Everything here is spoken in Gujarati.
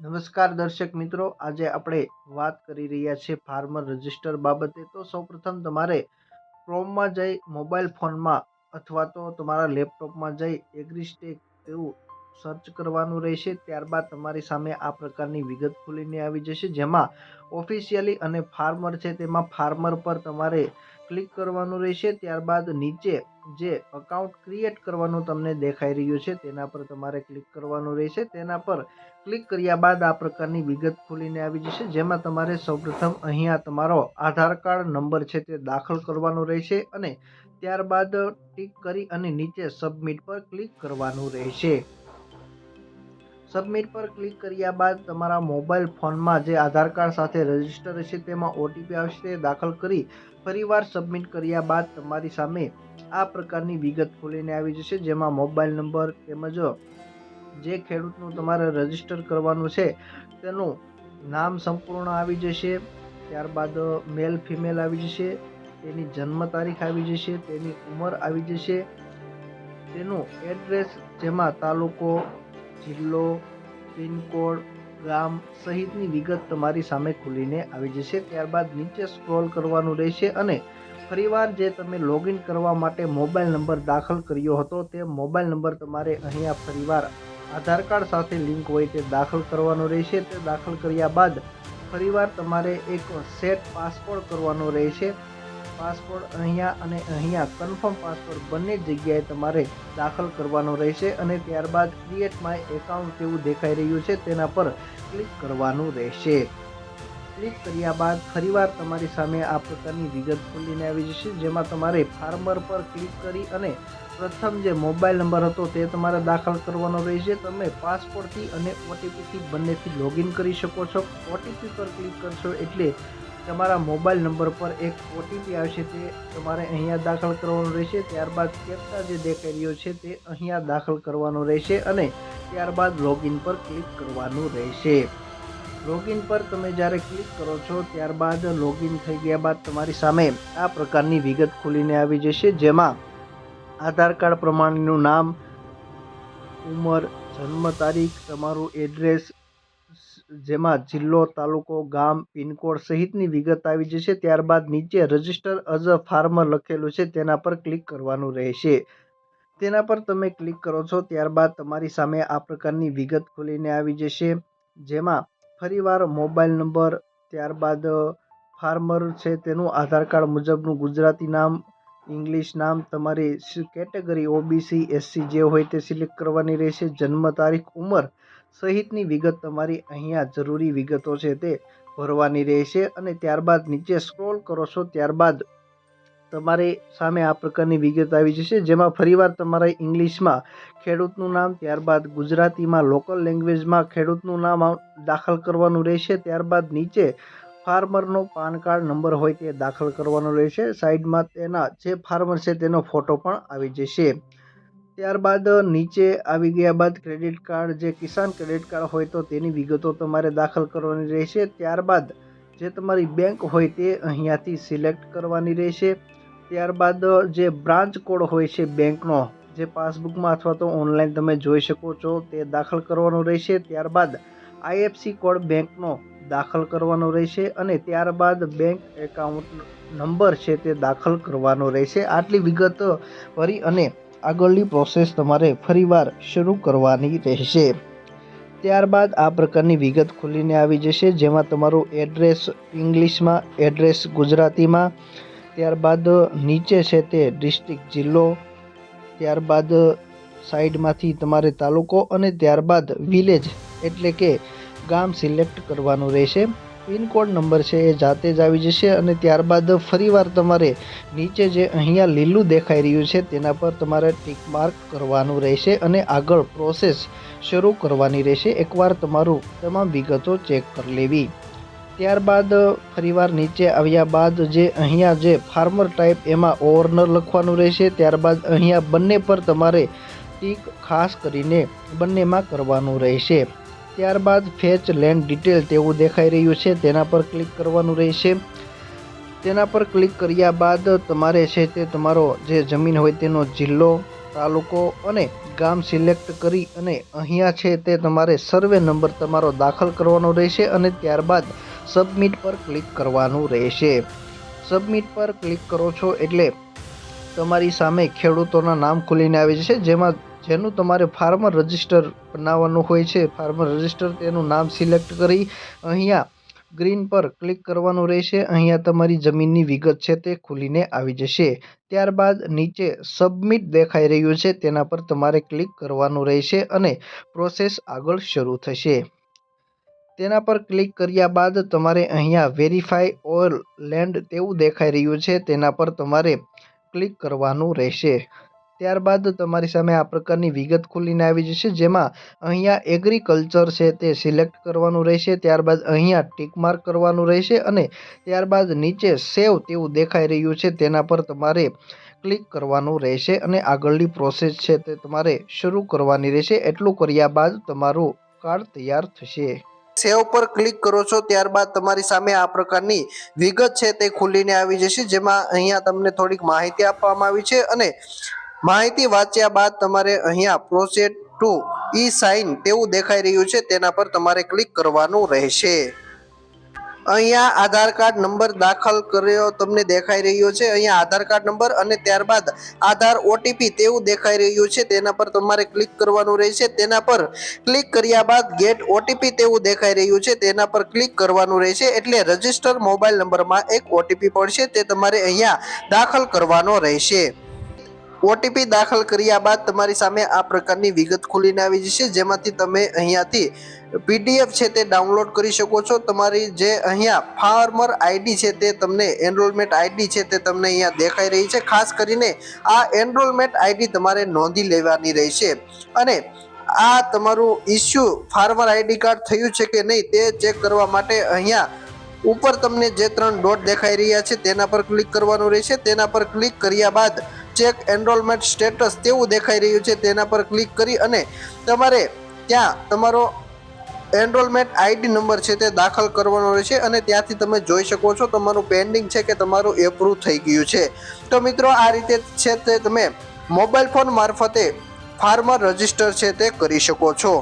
નમસ્કાર દર્શક મિત્રો, આજે આપણે વાત કરી રહ્યા છીએ ફાર્મર રજિસ્ટર બાબતે. તો સૌપ્રથમ તમારે ક્રોમમાં જઈ મોબાઈલ ફોનમાં અથવા તો તમારા લેપટોપમાં જઈ એગ્રીસ્ટેક એવું સર્ચ કરવાનું રહેશે. ત્યારબાદ તમારી સામે આ પ્રકારની વિગત ખુલીને આવી જશે, જેમાં ઓફિશિયલી અને ફાર્મર છે તેમાં ફાર્મર પર તમારે ક્લિક કરવાનું રહેશે. ત્યારબાદ નીચે જે અકાઉન્ટ ક્રિએટ કરવાનું તમને દેખાઈ રહ્યું છે, તેના પર તમારે ક્લિક કરવાનું રહેશે. તેના પર ક્લિક કર્યા બાદ આ પ્રકારની વિગત ખોલીને આવી જશે, જેમાં તમારે સૌપ્રથમ અહીંયા તમારો આધાર કાર્ડ નંબર છે તે દાખલ કરવાનો રહેશે અને ત્યારબાદ ટિક કરી અને નીચે સબમિટ પર ક્લિક કરવાનું રહેશે. સબમિટ પર ક્લિક કર્યા બાદ તમારા મોબાઈલ ફોનમાં જે આધાર કાર્ડ સાથે રજિસ્ટર હશે તેમાં ઓટીપી આવશે તે દાખલ કરી ફરીવાર સબમિટ કર્યા બાદ તમારી સામે આ પ્રકારની વિગત ખોલીને આવી જશે, જેમાં મોબાઈલ નંબર તેમજ જે ખેડૂતનું તમારે રજિસ્ટર કરવાનું છે તેનું નામ સંપૂર્ણ આવી જશે, ત્યારબાદ મેલ ફિમેલ આવી જશે, તેની જન્મ તારીખ આવી જશે, તેની ઉંમર આવી જશે, તેનું એડ્રેસ જેમાં તાલુકો જિલ્લો, પિનકોડ, ગામ સહિતની વિગત તમારી સામે ખુલીને આવી જશે. ત્યારબાદ નીચે સ્ક્રોલ કરવાનું રહેશે અને ફરીવાર જે તમે લોગિન કરવા માટે મોબાઈલ નંબર દાખલ કર્યો હતો, તે મોબાઈલ નંબર તમારે અહીંયા ફરીવાર આધાર કાર્ડ સાથે લિંક હોય તે દાખલ કરવાનો રહેશે. તે દાખલ કર્યા બાદ ફરીવાર તમારે એક સેટ પાસવર્ડ કરવાનો રહેશે. પાસવર્ડ અહીંયા અને અહીંયા. કન્ફર્મ પાસપોર્ટ બંને જગ્યાએ તમારે દાખલ કરવાનો રહેશે અને ત્યારબાદ ક્રિએટ માય એકાઉન્ટ જેવું દેખાઈ રહ્યું છે તેના પર ક્લિક કરવાનું રહેશે. ક્લિક કર્યા બાદ ફરીવાર તમારી સામે આ પ્રકારની વિગત ખોલીને આવી જશે, જેમાં તમારે ફાર્મર પર ક્લિક કરી અને પ્રથમ જે મોબાઈલ નંબર હતો તે તમારે દાખલ કરવાનો રહેશે. તમે પાસપોર્ટથી અને ઓટીપીથી બંનેથી લોગિન કરી શકો છો. ઓટીપી પર ક્લિક કરશો એટલે તમારા મોબાઈલ નંબર પર એક ઓટીપી આવશે તે તમારે અહીંયા દાખલ કરવાનો રહેશે. ત્યારબાદ કેપ્ચા જે દેખાઈ રહ્યો છે તે અહીંયા દાખલ કરવાનો રહેશે અને ત્યારબાદ લોગિન પર ક્લિક કરવાનું રહેશે. લોગિન પર તમે જ્યારે ક્લિક કરો છો ત્યારબાદ લોગિન થઈ ગયા બાદ તમારી સામે આ પ્રકારની વિગત ખુલીને આવી જશે જેમાં આધાર કાર્ડ પ્રમાણેનું નામ, ઉંમર, જન્મ તારીખ, તમારું એડ્રેસ જેમાં જિલ્લો, તાલુકો, ગામ, પિનકોડ સહિતની વિગત આવી જશે. ત્યારબાદ નીચે રજિસ્ટર અઝ અ ફાર્મર લખેલું છે. તેના પર ક્લિક કરવાનું રહેશે. તેના પર તમે ક્લિક કરો છો. ત્યારબાદ તમારી સામે આ પ્રકારની વિગત ખોલીને આવી જશે. જેમાં ફરીવાર મોબાઈલ નંબર, ત્યારબાદ ફાર્મર છે તેનું આધાર કાર્ડ મુજબનું ગુજરાતી નામ, ઇંગ્લિશ નામ, તમારી કેટેગરી ઓબીસી એસસી જે હોય તે સિલેક્ટ કરવાની રહેશે. જન્મ તારીખ, ઉંમર સહિતની વિગત તમારી અહીંયા જરૂરી વિગતો છે તે ભરવાની રહેશે અને ત્યારબાદ નીચે સ્ક્રોલ કરો છો, ત્યારબાદ તમારી સામે આ પ્રકારની વિગત આવી જશે, જેમાં ફરીવાર તમારે ઇંગ્લિશમાં ખેડૂતનું નામ, ત્યારબાદ ગુજરાતીમાં લોકલ લેંગ્વેજમાં ખેડૂતનું નામ દાખલ કરવાનું રહેશે, ત્યારબાદ નીચે ફાર્મરનો પાન કાર્ડ નંબર હોય તે દાખલ કરવાનો રહેશે સાઈડમાં તેના જે ફાર્મર છે તેનો ફોટો પણ આવી જશે. ત્યારબાદ નીચે આવી ગયા બાદ ક્રેડિટ કાર્ડ જે કિસાન ક્રેડિટ કાર્ડ હોય તો તેની વિગતો તમારે દાખલ કરવાની રહેશે. ત્યારબાદ જે તમારી બેંક હોય તે અહીંયાથી સિલેક્ટ કરવાની રહેશે. ત્યારબાદ જે બ્રાન્ચ કોડ હોય છે બેંકનો જે પાસબુકમાં અથવા તો ઓનલાઈન તમે જોઈ શકો છો, તે દાખલ કરવાનો રહેશે. ત્યારબાદ આઈએફસી કોડ બેંકનો દાખલ કરવાનો રહેશે અને ત્યારબાદ બેંક એકાઉન્ટ નંબર છે તે દાખલ કરવાનો રહેશે. આટલી વિગત ભરી અને આગળની પ્રોસેસ તમારે ફરીવાર શરૂ કરવાની રહેશે. ત્યારબાદ આ પ્રકારની વિગત ખુલીને આવી જશે, જેમાં તમારું એડ્રેસ ઇંગ્લિશમાં એડ્રેસ ગુજરાતીમાં, ત્યારબાદ નીચે છે તે ડિસ્ટ્રિક્ટ જિલ્લો, ત્યારબાદ સાઈડમાંથી તમારે તાલુકો અને ત્યારબાદ વિલેજ એટલે કે ગામ સિલેક્ટ કરવાનું રહેશે. પિનકોડ નંબર છે એ જાતે જ આવી જશે અને ત્યારબાદ ફરીવાર તમારે નીચે જે અહીંયા લીલું દેખાઈ રહ્યું છે તેના પર તમારે ટીક માર્ક કરવાનું રહેશે અને આગળ પ્રોસેસ શરૂ કરવાની રહેશે. એકવાર તમારું તમામ વિગતો ચેક કરી લેવી. ત્યારબાદ ફરીવાર નીચે આવ્યા બાદ જે અહીંયા જે ફાર્મર ટાઈપ એમાં ઓવરનર લખવાનું રહેશે. ત્યારબાદ અહીંયા બંને પર તમારે ટીક ખાસ કરીને બંનેમાં કરવાનું રહેશે. ત્યારબાદ ફેચ લેન્ડ ડિટેલ તેવું દેખાઈ રહ્યું છે. તેના પર ક્લિક કરવાનું રહેશે. તેના પર ક્લિક કર્યા બાદ તમારે છે તે તમારો જે જમીન હોય તેનો જિલ્લો, તાલુકો અને ગામ સિલેક્ટ કરી અને અહીંયા છે તે તમારે સર્વે નંબર તમારો દાખલ કરવાનો રહેશે અને ત્યારબાદ સબમિટ પર ક્લિક કરવાનું રહેશે. સબમિટ પર ક્લિક કરો છો એટલે તમારી સામે ખેડૂતોના નામ ખુલીને આવી જશે, જેમાં જેનું તમારે ફાર્મર રજિસ્ટર બનાવવાનું હોય છે. ફાર્મર રજિસ્ટર તેનું નામ સિલેક્ટ કરી અહીંયા ગ્રીન પર ક્લિક કરવાનું રહેશે. અહીંયા તમારી જમીનની વિગત છે તે ખુલીને આવી જશે. ત્યારબાદ નીચે સબમિટ દેખાઈ રહ્યું છે, તેના પર તમારે ક્લિક કરવાનું રહેશે અને પ્રોસેસ આગળ શરૂ થશે. તેના પર ક્લિક કર્યા બાદ તમારે અહીંયા વેરીફાઈ ઓલ લેન્ડ તેવું દેખાઈ રહ્યું છે, તેના પર તમારે ક્લિક કરવાનું રહેશે. ત્યારબાદ તમારી સામે આ પ્રકારની વિગત ખુલીને આવી જશે, જેમાં અહીંયા એગ્રીકલ્ચર છે તે સિલેક્ટ કરવાનું રહેશે, ત્યારબાદ અહીંયા ટીક માર્ક કરવાનું રહેશે અને ત્યારબાદ નીચે સેવ તેવું દેખાઈ રહ્યું છે, તેના પર તમારે ક્લિક કરવાનું રહેશે અને આગળની પ્રોસેસ છે તે તમારે શરૂ કરવાની રહેશે. એટલું કર્યા બાદ તમારું કાર્ડ તૈયાર થશે. સેવ પર ક્લિક કરો છો ત્યારબાદ તમારી સામે આ પ્રકારની વિગત છે તે ખુલીને આવી જશે, જેમાં અહીંયા તમને થોડીક માહિતી આપવામાં આવી છે અને માહિતી વાંચ્યા બાદ તમારે અહીંયા પ્રોસેડ ટુ ઈ સાઇન તેવું દેખાઈ રહ્યું છે, તેના પર તમારે ક્લિક કરવાનું રહેશે. અહીંયા આધાર કાર્ડ નંબર દાખલ કર્યો તમને દેખાઈ રહ્યો છે. અહીંયા આધાર કાર્ડ નંબર અને ત્યારબાદ આધાર ઓટીપી તેવું દેખાઈ રહ્યું છે. તેના પર તમારે ક્લિક કરવાનું રહેશે. તેના પર ક્લિક કર્યા બાદ ગેટ ઓટીપી તેવું દેખાઈ રહ્યું છે. તેના પર ક્લિક કરવાનું રહેશે. એટલે રજિસ્ટર મોબાઈલ નંબરમાં એક ઓટીપી પડશે. તે તમારે અહીંયા દાખલ કરવાનો રહેશે. ઓટીપી દાખલ કર્યા બાદ તમારી સામે આ પ્રકારની વિગત ખુલીને આવી જશે. જેમાંથી તમે અહીંયાથી પીડીએફ છે તે ડાઉનલોડ કરી શકો છો. તમારી જે અહીંયા ફાર્મર આઈડી છે તે તમને એનરોલમેન્ટ આઈડી છે તે તમને અહીંયા દેખાઈ રહી છે. ખાસ કરીને આ એનરોલમેન્ટ આઈડી તમારે નોંધી લેવાની રહેશે. અને આ તમારું ઇસ્યુ ફાર્મર આઈડી કાર્ડ થયું છે કે નહીં તે ચેક કરવા માટે અહીંયા ઉપર તમને જે ત્રણ ડોટ દેખાઈ રહ્યા છે તેના પર ક્લિક કરવાનું રહેશે. તેના પર ક્લિક કર્યા બાદ ચેક એનરોલમેન્ટ સ્ટેટસ તેવું દેખાઈ રહ્યું છે તેના પર ક્લિક કરી અને તમારે ત્યાં તમારો એનરોલમેન્ટ આઈડી નંબર છે તે દાખલ કરવાનો રહેશે અને ત્યાંથી તમે જોઈ શકો છો તમારું પેન્ડિંગ છે કે તમારું એપ્રુવ થઈ ગયું છે. તો મિત્રો, આ રીતે છે તે તમે મોબાઈલ ફોન મારફતે ફાર્મર રજિસ્ટર છે તે કરી શકો છો.